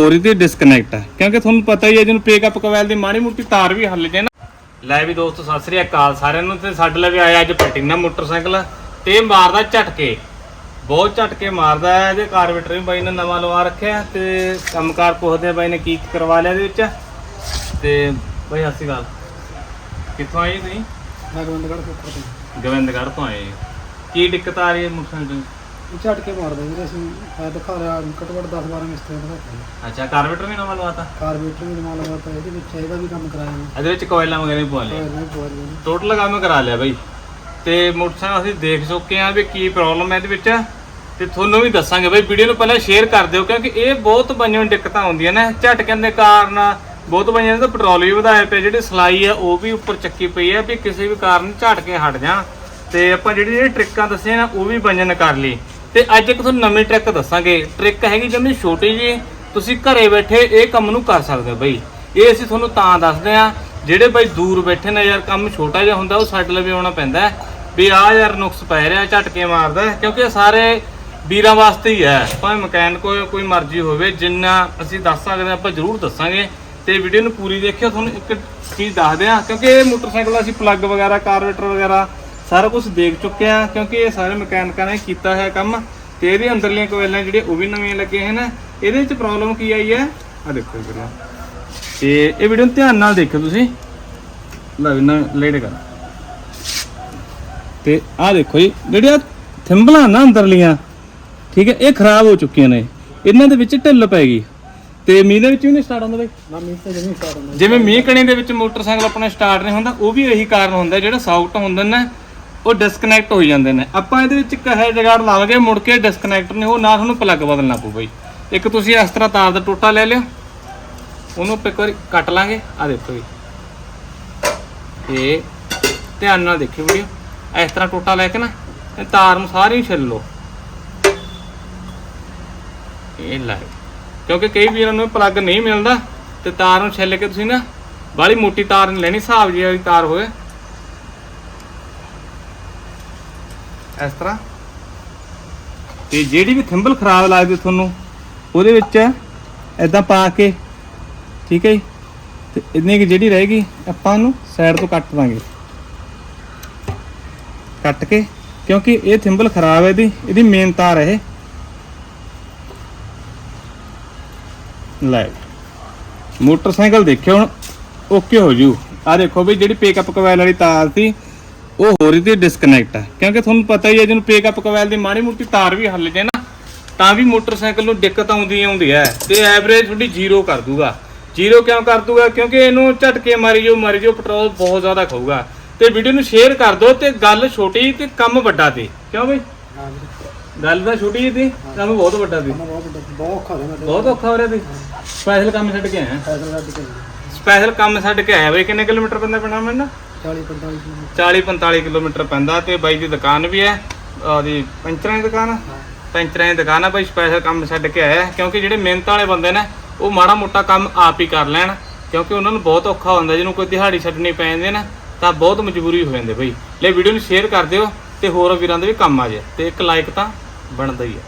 ਹੋਰ ਇਹਦੀ ਡਿਸਕਨੈਕਟ ਹੈ। ਕਿਉਂਕਿ ਤੁਹਾਨੂੰ ਪਤਾ ਹੀ ਹੈ ਜਿਹਨੂੰ ਪੇਕਅਪ ਕਵੈਲ ਦੀ ਮਾੜੀ ਮੋਟੀ ਤਾਰ ਵੀ ਹੱਲ ਜੇ ਨਾ। ਲੈ ਵੀ ਦੋਸਤੋ ਸਤਿ ਸ੍ਰੀ ਅਕਾਲ। ਸਾਰਿਆਂ ਨੂੰ ਤੇ ਸਾਡੇ ਲਈ ਆਇਆ ਅੱਜ ਪਲਟੀਨਾ ਮੋਟਰਸਾਈਕਲ। ਤੇ ਮਾਰਦਾ ਝਟਕੇ। ਬਹੁਤ ਝਟਕੇ ਮਾਰਦਾ ਹੈ ਇਹਦੇ ਕਾਰਬੇਟਰ ਵੀ ਬਾਈ ਨੇ ਨਵਾਂ ਲਵਾ ਰੱਖਿਆ ਤੇ ਕੰਮਕਾਰ ਪੁੱਛਦੇ ਆ ਬਾਈ ਨੇ ਕੀ ਕਰਵਾ ਲਿਆ ਇਹਦੇ ਵਿੱਚ। ਤੇ ਬਾਈ ਸਤਿ ਸ੍ਰੀ ਅਕਾਲ। ਕਿੱਥੋਂ ਆਏ ਤੁਸੀਂ? ਮੈਂ ਗੋਬਿੰਦਗੜ੍ਹ ਤੋਂ ਗੋਬਿੰਦਗੜ੍ਹ ਤੋਂ ਆਏ। ਕੀ ਦਿੱਕਤ ਆ ਰਹੀ ਹੈ ਮੋਟਰਸਾਈਕਲ ਦੀ? ਇਹ ਝਟਕੇ ਮਾਰਦਾ ਵੀਰੇ ਅਸੀਂ ਮੈਂ ਦਿਖਾ ਰਿਹਾ ਘੱਟੋ ਘੱਟ 10 12 ਮਿਸਤਰੀ ਦਿਖਾਤੇ ਅੱਛਾ ਕਾਰਬੇਟਰ ਵੀ ਨਵਾਂ ਲਵਾਤਾ? ਕਾਰਬੇਟਰ ਵੀ ਨਵਾਂ ਲਗਾਤਾ ਇਹਦੇ ਵਿੱਚ ਇਹਦਾ ਵੀ ਕੰਮ ਕਰਾਇਆ ਮੈਂ। ਇਹਦੇ ਵਿੱਚ ਕੋਇਲਾਂ ਵਗੈਰਾ ਵੀ ਪਵਾ ਲਿਆ? ਟਾਇਰ ਵੀ ਪਵਾ ਲਿਆ ਟੋਟਲ ਕੰਮ ਕਰਾ ਲਿਆ ਬਾਈ। ਤੇ ਮੋਟਰਸਾਈਕਲ ਅਸੀਂ ਦੇਖ ਚੁੱਕੇ ਆ ਵੀ ਕੀ ਪ੍ਰੋਬਲਮ ਹੈ ਇਹਦੇ ਵਿੱਚ। ਤੇ ਤੁਹਾਨੂੰ ਵੀ ਦੱਸਾਂਗੇ ਬਾਈ ਵੀਡੀਓ ਨੂੰ ਪਹਿਲਾਂ ਸ਼ੇਅਰ ਕਰ ਦਿਓ ਕਿਉਂਕਿ ਇਹ ਬਹੁਤ ਬੰਨਿਆਂ ਨੂੰ ਦਿੱਕਤਾਂ ਆਉਂਦੀਆਂ ਨੇ। ਝਟਕਿਆਂ ਦੇ ਕਾਰਨ ਬਹੁਤ ਬੰਨਿਆਂ ਦਾ ਪੈਟਰੋਲ ਵੀ ਵਧਾਇਆ ਪਿਆ ਜਿਹੜੀ ਸਲਾਈ ਆ ਉਹ ਵੀ ਉੱਪਰ ਚੱਕੀ ਪਈ ਆ ਵੀ ਕਿਸੇ ਵੀ ਕਾਰਨ ਝਟਕੇ ਹਟ ਜਾਣ। ਤੇ ਆਪਾਂ ਜਿਹੜੀ ਜਿਹੜੀ ਟ੍ਰਿਕਾਂ ਦੱਸੀਆਂ ਨਾ ਉਹ ਵੀ ਬੰਨਿਆਂ ਨੇ ਕਰ ਲਈ। ਤੇ ਅੱਜ ਇੱਕ ਤੁਹਾਨੂੰ ਨਵੀਂ ਟ੍ਰਿਕ ਦੱਸਾਂਗੇ। ਟ੍ਰਿਕ ਹੈਗੀ ਜਮੀ ਛੋਟੀ ਜੀ। ਤੁਸੀਂ ਘਰੇ ਬੈਠੇ ਇਹ ਕੰਮ ਨੂੰ ਕਰ ਸਕਦੇ ਹੋ ਬਈ। ਇਹ ਅਸੀਂ ਤੁਹਾਨੂੰ ਤਾਂ ਦੱਸਦੇ ਆ ਜਿਹੜੇ ਬਈ ਦੂਰ ਬੈਠੇ ਨੇ ਯਾਰ, ਕੰਮ ਛੋਟਾ ਜਿਹਾ ਹੁੰਦਾ, ਉਹ ਸਾਡੇ ਲਈ ਵੀ ਆਉਣਾ ਪੈਂਦਾ ਵੀ ਆ ਯਾਰ ਨੁਕਸ ਪੈ ਰਿਹਾ, ਝਟਕੇ ਮਾਰਦਾ ਕਿਉਂਕਿ ਇਹ ਸਾਰੇ ਵੀਰਾਂ ਵਾਸਤੇ ਹੀ ਹੈ। ਭਾਵੇਂ ਮਕੈਨਿਕ ਹੋਵੇ ਕੋਈ ਮਰਜ਼ੀ ਹੋਵੇ, ਜਿੰਨਾ ਅਸੀਂ ਦੱਸ ਸਕਦੇ ਹਾਂ, ਆਪਾਂ ਜ਼ਰੂਰ ਦੱਸਾਂਗੇ। ਤੇ ਵੀਡੀਓ ਨੂੰ ਪੂਰੀ ਦੇਖਿਓ, ਤੁਹਾਨੂੰ ਇੱਕ ਚੀਜ਼ ਦੱਸਦੇ ਆ ਕਿਉਂਕਿ ਇਹ ਮੋਟਰਸਾਈਕਲ ਦਾ ਅਸੀਂ ਪਲੱਗ ਵਗੈਰਾ ਕਾਰਬੇਟਰ ਵਗੈਰਾ ਸਾਰਾ ਕੁਝ ਦੇਖ ਚੁੱਕੇ ਆ ਕਿਉਂਕਿ ਇਹ ਸਾਰੇ ਮਕੈਨਿਕਾਂ ਨੇ ਕੀਤਾ ਹੈ ਕੰਮ ਤੇ ਇਹਦੇ ਅੰਦਰਲੀਆਂ ਕੋਇਲਾਂ ਜਿਹੜੀਆਂ ਉਹ ਵੀ ਨਵੀਆਂ ਲੱਗੀਆਂ ਹਨ। ਇਹਦੇ ਵਿੱਚ ਪ੍ਰੋਬਲਮ ਕੀ ਆਈ ਹੈ? ਆ ਦੇਖੋ ਵੀਡੀਓ ਤੇ ਇਹ ਵੀਡੀਓ ਨੂੰ ਧਿਆਨ ਨਾਲ ਦੇਖਿਓ ਤੁਸੀਂ। ਲੈ ਵੀ ਨਾ ਲੇਟ ਕਰ। ਤੇ ਆਹ ਦੇਖੋ ਜੀ ਜਿਹੜੀਆਂ ਥੰਬਲਾਂ ਨਾ ਅੰਦਰਲੀਆਂ ਠੀਕ ਹੈ ਇਹ ਖਰਾਬ ਹੋ ਚੁੱਕੀਆਂ ਨੇ। ਇਹਨਾਂ ਦੇ ਵਿੱਚ ਢਿੱਲ ਪੈ ਗਈ। ਤੇ ਮੀਂਹ ਦੇ ਵਿੱਚ ਵੀ ਨਹੀਂ ਸਟਾਰਟ ਹੁੰਦਾ ਬਈ? ਨਾ ਮੀਂਹ ਤੇ ਜਮੀ ਸਟਾਰਟ ਹੁੰਦਾ। ਜਿਵੇਂ ਮੀਂਹ ਕਣੀ ਦੇ ਵਿੱਚ ਮੋਟਰਸਾਈਕਲ ਆਪਣਾ ਸਟਾਰਟ ਨਹੀਂ ਹੁੰਦਾ ਉਹ ਵੀ ਇਹੀ ਕਾਰਨ ਹੁੰਦਾ ਜਿਹੜਾ ਸਾਊਟ ਹੁੰਦੇ ਨੇ। ਉਹ ਡਿਸਕਨੈਕਟ ਹੋ ਜਾਂਦੇ ਨੇ। ਆਪਾਂ ਇਹਦੇ ਵਿੱਚ ਕਹੇ ਜਗਾੜ ਲਾਵਾਂਗੇ ਮੁੜ ਕੇ ਡਿਸਕਨੈਕਟ ਨੇ ਉਹ ਨਾ ਤੁਹਾਨੂੰ ਪਲੱਗ ਬਦਲਣਾ ਪਊ ਬਈ। ਇੱਕ ਤੁਸੀਂ ਇਸ ਤਰ੍ਹਾਂ ਤਾਰ ਦਾ ਟੋਟਾ ਲੈ ਲਿਓ। ਉਹਨੂੰ ਆਪਾਂ ਇੱਕ ਵਾਰੀ ਕੱਟ ਲਾਂਗੇ। ਆ ਦੇਖੋ ਜੀ। ਇਹ ਧਿਆਨ ਨਾਲ ਦੇਖਿਓ ਵੀਡੀਓ। ਇਸ ਤਰ੍ਹਾਂ ਟੋਟਾ ਲੈ ਕੇ ਨਾ, ਇਹ ਤਾਰ ਨੂੰ ਸਾਰੀ ਛਿੱਲ ਲਓ। ਇਹ ਲੈ ਕਿਉਂਕਿ ਕਈ ਵੀਰਾਂ ਨੂੰ ਪਲੱਗ ਨਹੀਂ ਮਿਲਦਾ, ਤੇ ਤਾਰ ਨੂੰ ਛਿੱਲ ਕੇ ਤੁਸੀਂ ਨਾ, ਬਾਹਲੀ ਮੋਟੀ ਤਾਰ ਨਹੀਂ ਲੈਣੀ, ਹਿਸਾਬ ਜਿਹੀ ਵਾਲੀ ਤਾਰ ਹੋਵੇ। ਇਸ ਤਰ੍ਹਾਂ? ਤੇ ਜਿਹੜੀ ਵੀ ਥਿੰਬਲ ਖਰਾਬ ਲੱਗਦੀ ਤੁਹਾਨੂੰ, ਉਹਦੇ ਵਿੱਚ ਐਦਾਂ ਪਾ ਕੇ, ਠੀਕ ਹੈ ਜੀ? ਤੇ ਇੰਨੀ ਕਿ ਜਿਹੜੀ ਰਹੇਗੀ, ਆਪਾਂ ਉਹਨੂੰ ਸਾਈਡ ਤੋਂ ਕੱਟ ਦਾਂਗੇ। ਕੱਟ ਕੇ, ਕਿਉਂਕਿ ਇਹ ਥਿੰਬਲ ਖਰਾਬ ਹੈ ਇਹਦੀ ਇਹਦੀ ਮੇਨ ਤਾਰ ਹੈ ਇਹ। ਲੈ, ਮੋਟਰਸਾਈਕਲ ਦੇਖਿਓ ਹੁਣ ਓਕੇ ਹੋ ਜੂ। ਆ ਦੇਖੋ ਵੀ ਜਿਹੜੀ ਪਿਕਅਪ ਕਵੈਲ ਵਾਲੀ ਤਾਰ ਸੀ ਉਹ ਹੋ ਰਹੀ ਸੀ ਡਿਸਕਨੈਕਟ ਹੈ ਕਿਉਂਕਿ ਤੁਹਾਨੂੰ ਪਤਾ ਹੀ ਹੈ ਜਿਹਨੂੰ ਪਿਕਅਪ ਕਵੈਲ ਦੀ ਮਾੜੀ ਮੋਟੀ ਤਾਰ ਵੀ ਹੱਲ ਜੇ ਨਾ ਤਾਂ ਵੀ ਮੋਟਰਸਾਈਕਲ ਨੂੰ ਦਿੱਕਤ ਆਉਂਦੀ ਆਉਂਦੀ ਹੈ ਤੇ ਐਵਰੇਜ ਤੁਹਾਡੀ ਜ਼ੀਰੋ ਕਰ ਦੂਗਾ। ਜ਼ੀਰੋ ਕਿਉਂ ਕਰ ਦੂਗਾ? ਕਿਉਂਕਿ ਇਹਨੂੰ ਝਟਕੇ ਮਾਰੀ ਜੋ ਮਾਰੀ ਜੋ ਪੈਟਰੋਲ ਬਹੁਤ ਜ਼ਿਆਦਾ ਖਾਊਗਾ। ਤੇ ਵੀਡੀਓ ਨੂੰ ਸ਼ੇਅਰ ਕਰ ਦਿਓ ਤੇ ਗੱਲ ਛੋਟੀ ਤੇ ਕੰਮ ਵੱਡਾ ਤੇ ਕਿਉਂ ਬਈ? ਗੱਲ ਤਾਂ ਛੋਟੀ ਜਿਹੀ ਤੇ ਕੰਮ ਬਹੁਤ ਵੱਡਾ ਤੇ ਬਹੁਤ ਬਹੁਤ ਔਖਾ ਬਹੁਤ ਹੋ ਰਿਹਾ ਤੇ ਸਪੈਸ਼ਲ ਕੰਮ ਛੱਡ ਕੇ ਆਇਆ। ਸਪੈਸ਼ਲ ਕੰਮ ਛੱਡ ਕੇ ਆਇਆ ਬਈ ਕਿੰਨੇ ਕਿਲੋਮੀਟਰ ਪੈਂਦਾ ਪੈਣਾ ਮੈਨੂੰ? 40 45 ਕਿਲੋਮੀਟਰ। 40 45 ਕਿਲੋਮੀਟਰ ਪੈਂਦਾ ਤੇ ਬਾਈ ਦੀ ਦੁਕਾਨ ਵੀ ਹੈ ਉਹਦੀ ਪੈਂਚਰਾਂ ਦੀ ਦੁਕਾਨ? ਆ ਪੈਂਚਰਾਂ ਦੀ ਦੁਕਾਨ ਆ ਬਾਈ ਸਪੈਸ਼ਲ ਕੰਮ ਛੱਡ ਕੇ ਆਇਆ ਕਿਉਂਕਿ ਜਿਹੜੇ ਮਿਹਨਤ ਵਾਲੇ ਬੰਦੇ ਨੇ ਉਹ ਮਾੜਾ ਮੋਟਾ ਕੰਮ ਆਪ ਹੀ ਕਰ ਲੈਣ ਕਿਉਂਕਿ ਉਹਨਾਂ ਨੂੰ ਬਹੁਤ ਔਖਾ ਹੁੰਦਾ ਜਿਹਨੂੰ ਕੋਈ ਦਿਹਾੜੀ ਛੱਡਣੀ ਪੈ ਜਾਂਦੀ ਨਾ ਤਾਂ ਬਹੁਤ ਮਜਬੂਰੀ ਹੋ ਜਾਂਦੀ ਬਈ। ਲੈ ਵੀਡੀਓ ਨੂੰ ਸ਼ੇਅਰ ਕਰ ਦਿਓ ਤੇ ਹੋਰ ਵੀਰਾਂ ਦੇ ਵੀ ਕੰਮ ਆ ਜਾਏ ਤੇ ਇੱਕ ਲਾਈਕ ਤਾਂ ਬਣਦਾ ਹੀ ਹੈ।